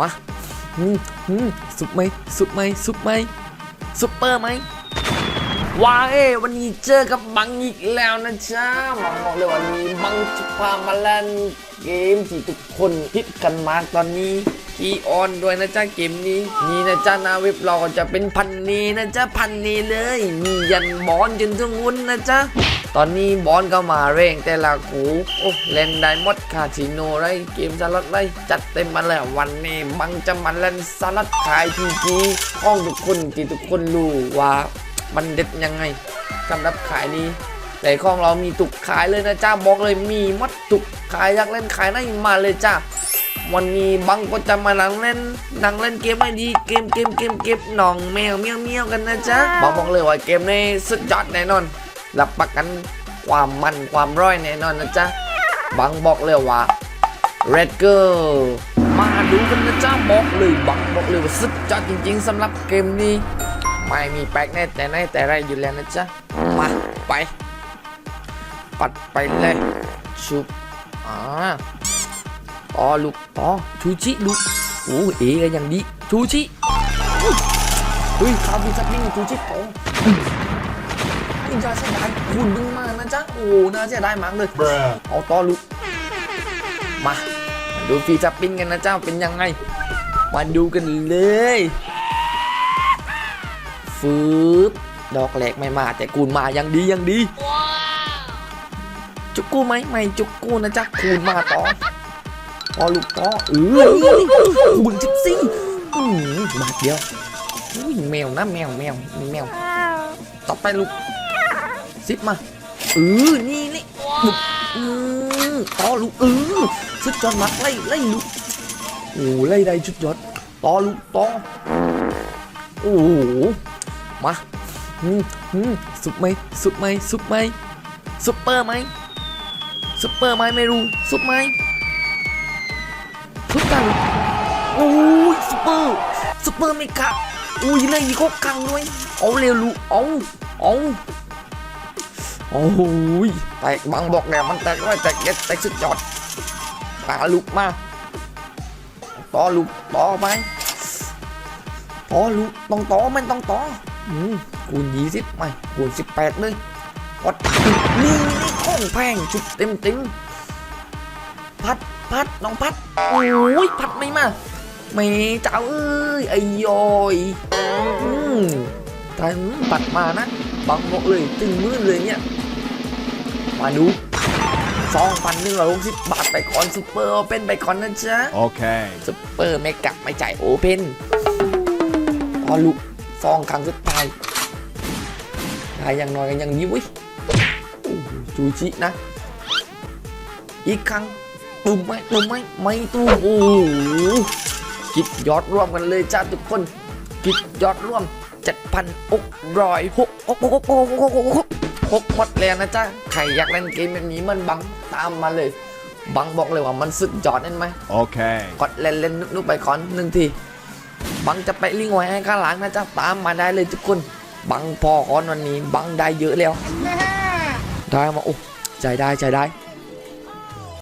มาอืมอืมซุปไหมซุปไหมซุปไหมซุปเปอร์ไหมว้าเอวันนี้เจอกับบังอีกแล้วนะจ๊ะบังบอกเลยวันนี้บังจะพามาเล่นเกมที่ทุกคนฮิตกันมาตอนนี้กีออนด้วยนะจ๊ะเกมนี้นี่นะจ๊ะนาเว็บเราก็จะเป็นพันนีนะจ๊ะพันนีเลย มียันบอลจนถึงวุ้นนะจ๊ะ ตอนนี้บอลก็มาเร่งแต่ละกูโอ้เล่นได้หมดคาสิโนไรเกมสลัดไรจัดเต็มมาแล้ววันนี้บังจะมาเล่นสลัดขายพีจีห้องทุกคนที่ทุกคนรู้ว่ามันเด็ดยังไงสำหรับขายนี้แต่ของเรามีตุกขายเลยนะจ้าบอกเลยมีหมัดตุกขายอยากเล่นขายได้มาเลยจ้าวันนี้บังก็จะมานั่งเล่นนั่งเล่นเกมไม่ดีเกมเกมเกมเกมหน่องแมวเมียวเมียวกันนะจ๊ะบังบอกเลยว่าเกมนี้สุดยอดแน่นอน รับประกันความมันความร้อยแน่นอนนะจ๊ะบังบอกเลยว่า Red Girl มาดูกันนะจ๊ะบอกเลยบังบอกเลยว่าสุดยอดจริง ๆสำหรับเกมนี้ ไม่มีแป๊กแน่แต่ไหนแต่ไรอยู่แล้วนะจ๊ะ มาไป ปัดไปเลยชุบอ่าต่อลูกต่อชูชิลูกโอ้เอ๋ก็ยังดีชูชิเฮ้ยคาบิสักนิ่งชูชิโต นี่จะเสียดายคุณดึงมานะจ๊ะโอ้โหน่าเสียดายมากเลยเอาต่อลุกมามาดูฟีจับปิ้นกันนะเจ้าเป็นยังไง มาดูกันเลยฟืบดอกแหลกไม่มาแต่กูนมายังดียังดีจุกกูไหมไม่จุกกูนะจ๊ะคูณมาต่อต่อลูกต่อเออคูณสิบสี่อืมบาทเดียวอุ้ยแมวนะแมวแมวนี่แมวต่อไปลูก ซิปมาเออนี่นี่บุกอือต่อลูกเออสุดยอดมากไล่ไล่ลูกโอ้ไล่ได้ชุดยอดต่อลูกต่อโอ้โหมาอืมอืมซุปไหมซุปไหมซุปไหมซุปเปอร์ไหมซุปเปอร์ไหมไม่รู้ซุปไหมซุปกันโอ้ยซุปเปอร์ซุปเปอร์ไม่กะอุ้ยเลยอีกกังด้วยเอาเร็วลูกเอาเอา โอ้ยแตกบังบอกแล้วมันแตกร้อยแตกเย็ดแตกสุดยอดตาลูกมาต่อลูกต่อไปต่อลูกต้องต่อมันต้องต่ออืมคูณยี่สิบไม่คูณสิบแปดเลยวัดนี่นี่ของแพงชุดเต็มเต็มพัดพัดน้องพัดโอ้ยพัดไม่มาไม่เจ้าเอ้ยไอ้ยอยอืมแต่ปัดมานะบังบอกเลยตึงมือเลยเนี่ย มาดูสองพันหนึ่งร้อยหกสิบบาทไปก่อนซูเปอร์โอเปนไปก่อนนะจ๊ะ Okay. ซูเปอร์ไม่กลับไม่จ่ายโอเปนพอลุกซองครั้งสุดท้ายได้อย่างน้อยกันอย่างนี้เวิโอ้โหจูชินะ อีกครั้งตุ่มไหมตุ่มไหมไม่ตุ่มโอ้โหคิดยอดร่วมกันเลยจ้าทุกคนคิดยอดร่วมเจ็ดพันอกร้อยหกหกหกหกหกหกหก หกหกหมดแล้วนะจ๊ะ ใครอยากเล่นเกมแบบนี้มันบังตามมาเลย บังบอกเลยว่ามันสุดยอดเห็นไหม Okay. กดเล่นเล่นนุกๆไปก่อนหนึ่งที บังจะไปลิงก์ไว้ให้ข้างหลังนะจ๊ะ ตามมาได้เลยทุกคน บังพอก่อนวันนี้ บังได้เยอะแล้ว ได้มาโอ้ใจได้ใจได้